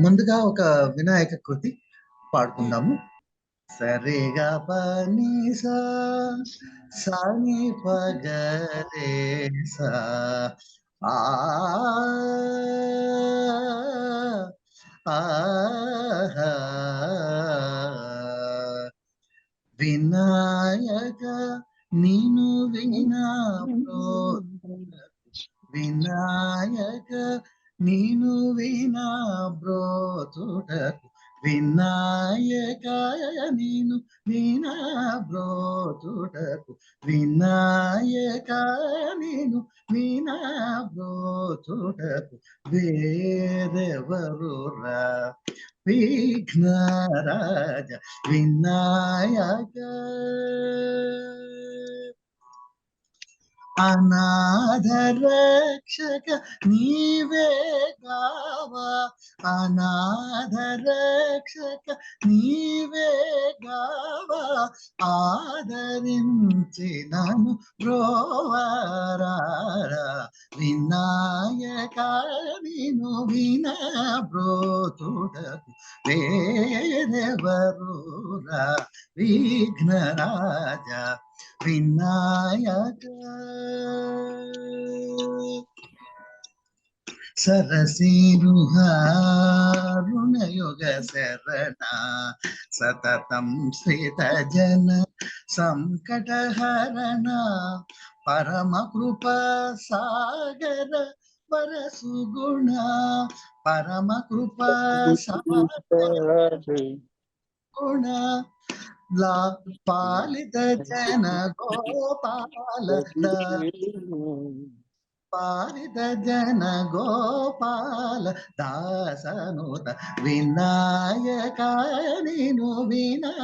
ముందుగా ఒక వినాయక కృతి పాడుకుందాము సరిగా పని సా సాని పగరే సా ఆ. వినాయక నీను వినా వినాయక నేను వినా బ్రోతుటకు వినాయక నేను వినా బ్రోతుటకు వినాయక నేను వినా బ్రోతుటకు వేరెవరురా విఘ్నరాజ వినాయక. అనాథ రక్షక నీవే గావా. అనాథ రక్షక నీవే గావా. ఆదరించినను బ్రోవరారా వినాయక విను విన బ్రోతుడకు వేరెవరురా? విఘ్నరాజా. వినాయక. సరసీరుహారుణయుగ శరణ సతతం శ్రీత జన సంకటహరణ పరమ కృప సాగర వరసుగుణ పరమ కృప సాగర గుణ లా పాలిత జన గోపాల పాలిత జన గోపాల దాసనుత వినాయక నేను వినా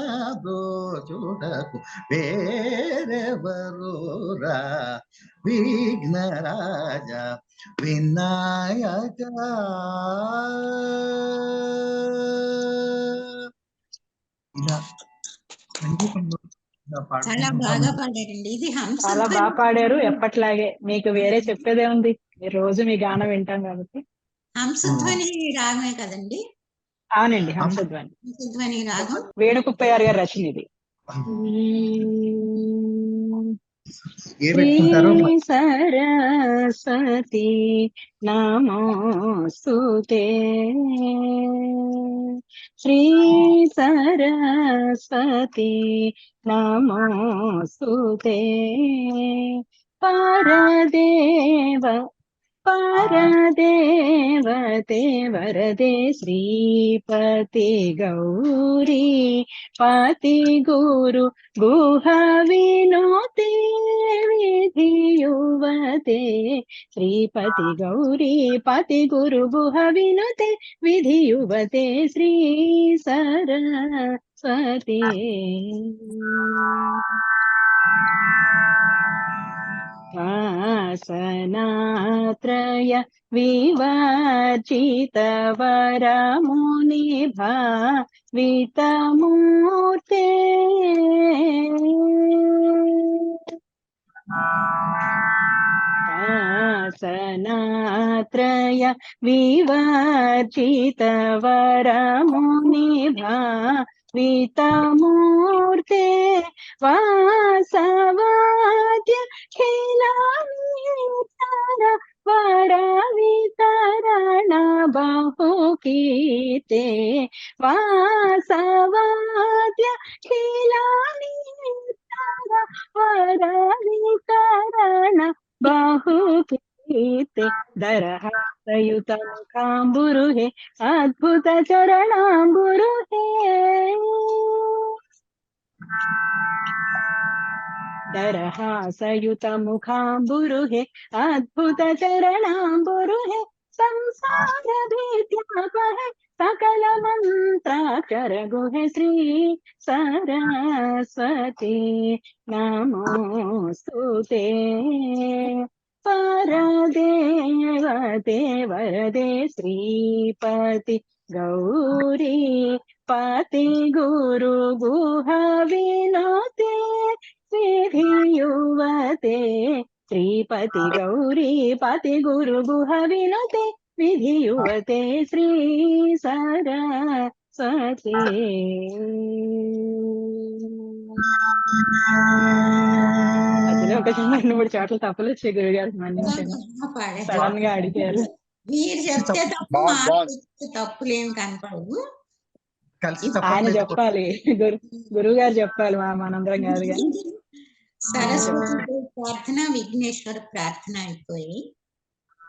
బ్రోచుటకు వేరెవరురా విఘ్నరాజ వినాయక. చాలా బాగా పాడారండి. ఇది హంస చాలా బాగా పాడారు. ఎప్పట్లాగే మీకు వేరే చెప్పేదే ఉంది. రోజు మీ గానం వింటాం కాబట్టి. హంసధ్వని రాగమే కదండి? అవునండి హంసధ్వని హంసధ్వని రాగం. వేణుకుప్పయ్యారు గారి రచన ఇది. ఏ పెట్టుకుంటారో? సరస్వతి నమోస్తుతే. శ్రీ సరస్వతి నమోస్తుతే. పరదేవ పరదేవతే వరదే శ్రీపతి గౌరీ పతి గురు గుహ వినోతే విధియువతే శ్రీపతి గౌరీ పతి గురు గుహ వినుతే విధియువతే శ్రీ సరస్వతి सनात्रय विवाचितवरमुनिभा वितमूर्ते। सनात्रय मुनि वितम गीते दरहासयुतमुखाम्बुरुहे संसार दरहासयुतमुखाम्बुरुहे सकल संसारभीत्यापहे सकलमन्त्राक्षरगुहे श्री सरस्वती। नमो ते। పరదేవ మంత్రాక్షర శ్రీపతి గౌరీ పతి గురు గుహ వినోతే యువతే శ్రీపతి గౌరీ పతి గురు గుహ వినోతే విధి యువతే శ్రీ సరా ఒక రెండు మూడు చోట్ల తప్పులు వచ్చాయి గురుగారు మన్నించండి పాడారు. సడన్గా అడిగారు. మీరు చెప్తే తప్ప తప్పులేం కనపడవు కలిసి ఆయన. చెప్పాలి. గురు గురువు గారు చెప్పాలి మా మనందరం కానీ. సరస్వతి ప్రార్థన విఘ్నేశ్వర ప్రార్థన అయిపోయి.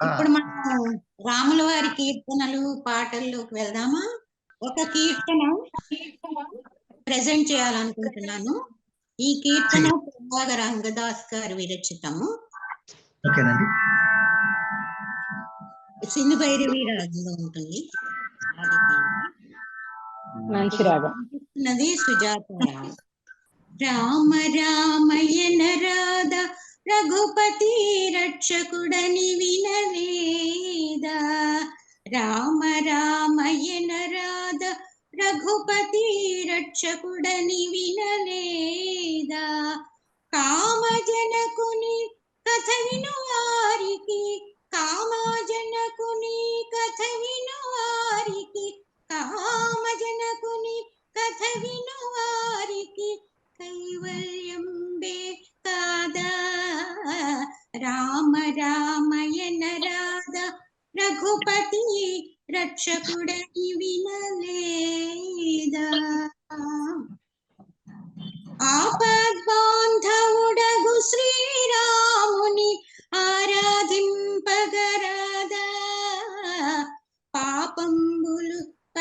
ఇప్పుడు మనం రాముల వారి కీర్తనలు పాటల్లోకి వెళ్దామా? ఒక కీర్తన. ప్రజెంట్ చేయాలనుకుంటున్నాను. ఈ కీర్తన ప్రభాగ రంగదాస్ గారు విరచితము. ఓకేనండి. సింధు భైరవి రాజులో ఉంటుంది. మంచి రాగం. నది సుజాత రామ రామయన రాధ రఘుపతి రక్షకుడని వినలేదా రామ రాధ రఘుపతి రక్షకుడని వినలేదా కామజనకుని కథ విను వారికి కామజనకుని కథ విను వారికి కామ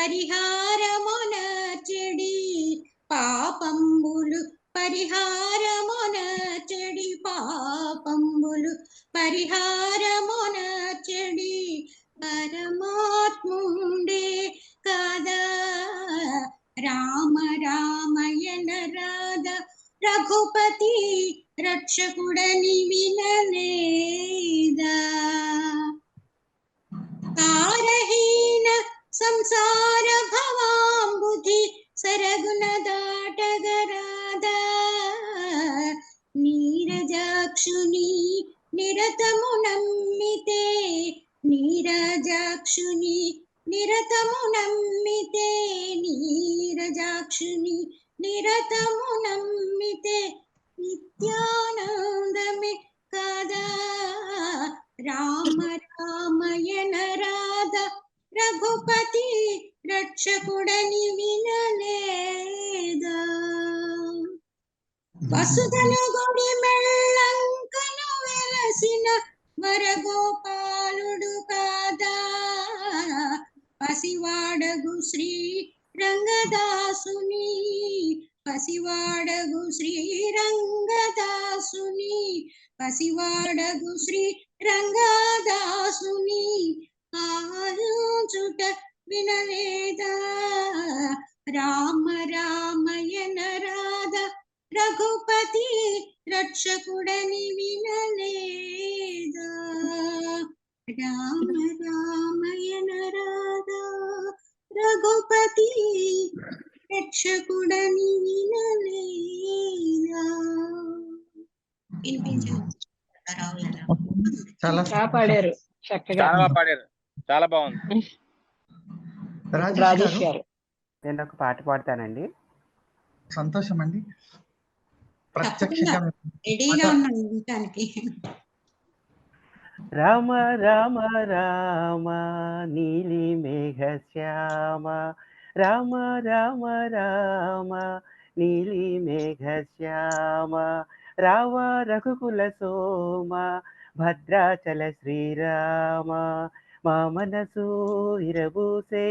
పాపంబులు పరిహారమున చెడి పాపంబులు పరిహారమున చెడి పాపంబులు పరిహారమున చెడి పరమాత్ముండే కదా. రామ రామయన రాధ రఘుపతి రక్షకుడని వినలేదా? తారహీ संसार भवाम्बुधि सरगुणदाटगराद नीरजाक्षुनि निरतमुनमिते नीरजाक्षुनि निरतमुनम्मिते। नीरजाक्षुनि निरतमुनमिते नित्यानन्दमे कदा राम रामयन రఘుపతి రక్షకుడని వినలేదా? వసుధను గుడి మెళ్ళంకను వెలసిన వరగోపాలుడు కాదా? పసివాడగు శ్రీ రంగదాసుని పసివాడగు శ్రీ రంగదాసుని పసివాడగు శ్రీ రంగదాసుని ఆలోచుట వినలేదా? రామ రామయన రాధ రఘుపతి రక్షకుడని వినలేదా? రామ రామయన రాధ రఘుపతి రక్షకుడని వినలేదా? గారు. చాలా కాపాడారు చక్కగా చాలా బాగా పాడారు. చాలా బాగుంది. రాజేష్ గారు? నేను ఒక పాట పాడతానండి. సంతోషం అండి ప్రత్యక్షంగా రామ రామ రామ నీలి మేఘ శ్యామ. రామ రామ రామ నీలి మేఘ శ్యామ. రావ రఘుకుల సోమ భద్రాచల శ్రీరామ. మా మనసు ఇరబూసే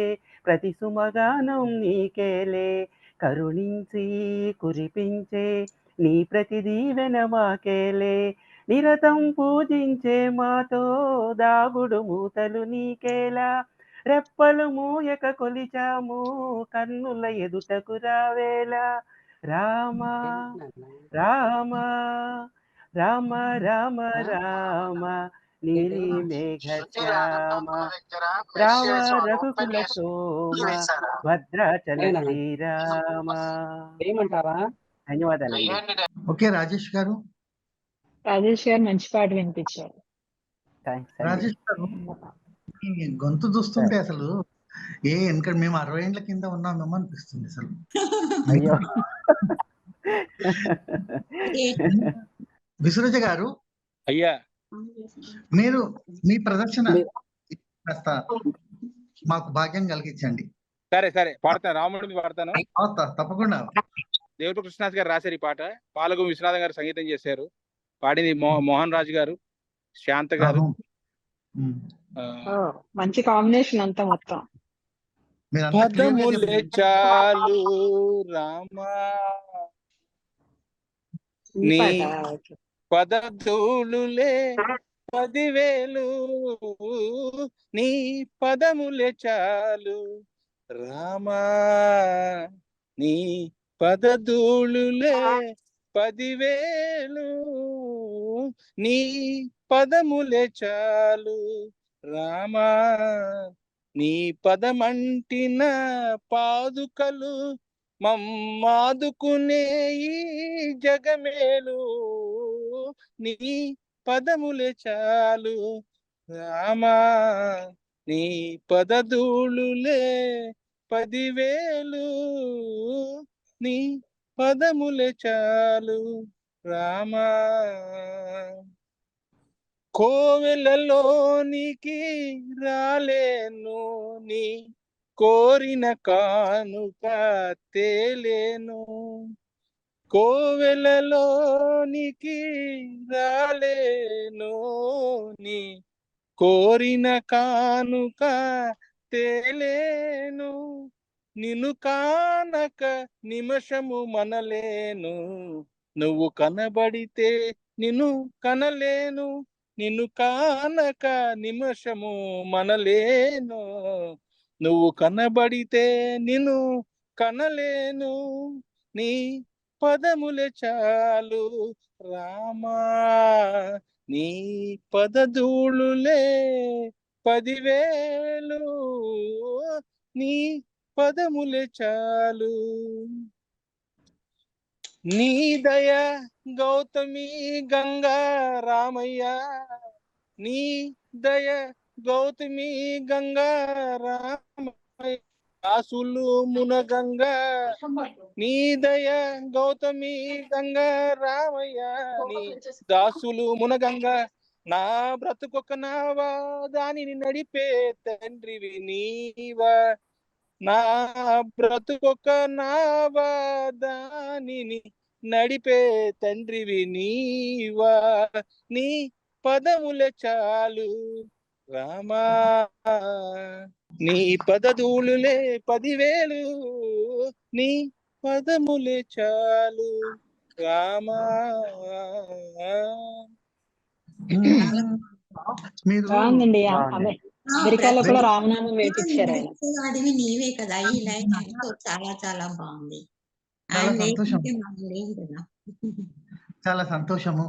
ప్రతి సుమగానం నీకేలే. కరుణించి కురిపించే నీ ప్రతి దీవెన మాకేలే. నిరతం పూజించే మాతో దాగుడు మూతలు నీకేలా. రెప్పలు మూయక కొలిచాము కన్నుల ఎదుటకు రావేలా. రామ రామ రామ రామ. రామ. నీలి మేఘ శ్యామ రామ రఘుకుల సోమ భద్రాచల శ్రీరామ ఏమంటావా? ధన్యవాదాలండి. ఓకే రాజేష్ గారు. రాజేష్ గారు మంచి పాట వినిపించారు. రాజేష్ గారు గొంతు చూస్తుంటే అసలు ఏ వెనక మేము అరవై ఏళ్ళ కింద ఉన్నామేమో అనిపిస్తుంది అసలు. అయ్యో. విసురజ గారు. అయ్యా మీరు మీ ప్రదర్శన కాస్త మాకు భాగ్యం కలిగించండి. సరే సరే. పాడతాను. రాముడి పాడతాను తప్పకుండా. దేవుడు కృష్ణాథ్ గారు రాశారు ఈ పాట. పాలగు విశ్వనాథం గారు సంగీతం చేశారు. పాడింది మోహన్ రాజు గారు శాంత గారు. మంచి కాంబినేషన్ అంతా మొత్తం. పదములే. చాలు రామా. నీ-. పదధూళులే పదివేలు. నీ పదములే చాలు. రామా నీ పదధూళులే పదివేలు. నీ పదములే చాలు. రామా నీ పదమంటిన పాదుకలు మమ్మాదుకునే ఈ జగమేలు. నీ పదములే చాలు. రామా నీ పదధూళులే పదివేలు. నీ పదములే చాలు. రామా కోవెలలోనికి రాలేను. నీ కోరిన కానుక తేలేను. కోవెలలోనికి రాలేనోని నీ కోరిన కానుక తేలేను. నిన్ను కానక నిమిషము మనలేను. నువ్వు కనబడితే నిన్ను కనలేను. నిన్ను కానక నిమిషము మనలేను. నువ్వు కనబడితే నిన్ను కనలేను. నీ పదములే చాలు రామా. నీ పదధూళులే పదివేలు నీ పదములే చాలు. నీ దయ గౌతమి గంగా రామయ్య నీ దయ గౌతమి గంగా రామయ్య. దాసులు మునగంగా నీ దయ గౌతమి గంగా రామయ్య నీ దాసులు మునగంగా నా బ్రతుకొక నావా దానిని నడిపే తండ్రివి నీవా. నా బ్రతుకొక నావా దానిని నడిపే తండ్రివి నీవా. నీ పదములే చాలు రామా. నీ పదధూళులే పదివేలు నీ పదములే చాలు. రామా. బాగుందండి. అమెరికాలో కూడా రామనామం వేపించారు వాడివి నీవే కదా ఈ లైన్ చాలా చాలా బాగుంది. సంతోషం. చాలా సంతోషము.